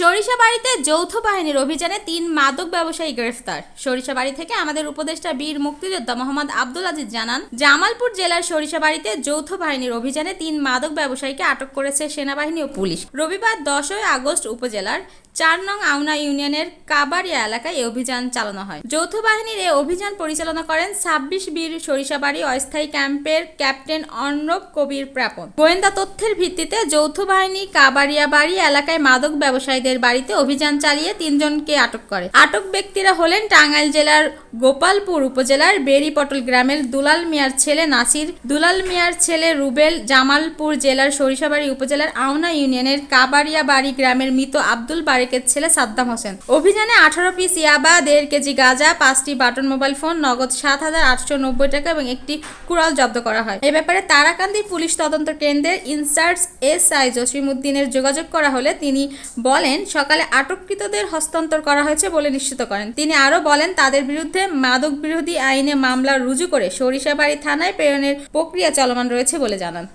সরিষাবাড়িতে যৌথ বাহিনীর অভিযানে তিন মাদক ব্যবসায়ী গ্রেফতার। সরিষাবাড়ি থেকে আমাদের উপদেষ্টা বীর মুক্তিযোদ্ধা মোহাম্মদ আব্দুল আজিজ জানান, জামালপুর জেলার সরিষাবাড়িতে যৌথ বাহিনীর অভিযানে তিন মাদক ব্যবসায়ীকে আটক করেছে সেনাবাহিনী ও পুলিশ। রবিবার দশই আগস্ট উপজেলার চার নং আউনা ইউনিয়নের কাবারিয়া এলাকায় এই অভিযান চালানো হয়। যৌথ বাহিনীর এই অভিযান পরিচালনা করেন ছাব্বিশ বীর সরিষাবাড়ি অস্থায়ী ক্যাম্পের ক্যাপ্টেন অর্ণব কবির প্রাপন। গোয়েন্দা তথ্যের ভিত্তিতে যৌথ বাহিনী কাবারিয়া বাড়ি এলাকায় মাদক ব্যবসায়ীদের বাড়িতে অভিযান চালিয়ে তিনজনকে আটক করে। আটক ব্যক্তিরা হলেন টাঙ্গাইল জেলার গোপালপুর উপজেলার বেরিপটল গ্রামের দুলাল মিয়ার ছেলে নাসির, দুলাল মিয়ার ছেলে রুবেল, জামালপুর জেলার সরিষাবাড়ি উপজেলার আওনা ইউনিয়নের কাবারিয়া বাড়ি গ্রামের মৃত আব্দুল বারেকের ছেলে সাদ্দাম হোসেন। অভিযানে আঠারো পিস ইয়াবা, দেড় কেজি গাঁজা, পাঁচটি বাটন মোবাইল ফোন, নগদ সাত হাজার আটশো নব্বই টাকা এবং একটি কুড়াল জব্দ করা হয়। এ ব্যাপারে তারাকান্দি পুলিশ তদন্ত কেন্দ্রের ইনচার্জ এস আই জসিমুদ্দিনের যোগাযোগ করা হলে তিনি বলেন সকালে আটককৃতদের হস্তান্তর করা হয়েছে বলে নিশ্চিত করেন। তিনি আরও বলেন, তাদের বিরুদ্ধে মাদক বিরোধী আইনে মামলা রুজু করে সরিষাবাড়ি থানায় প্রেরণের প্রক্রিয়া চলমান রয়েছে বলে জানান।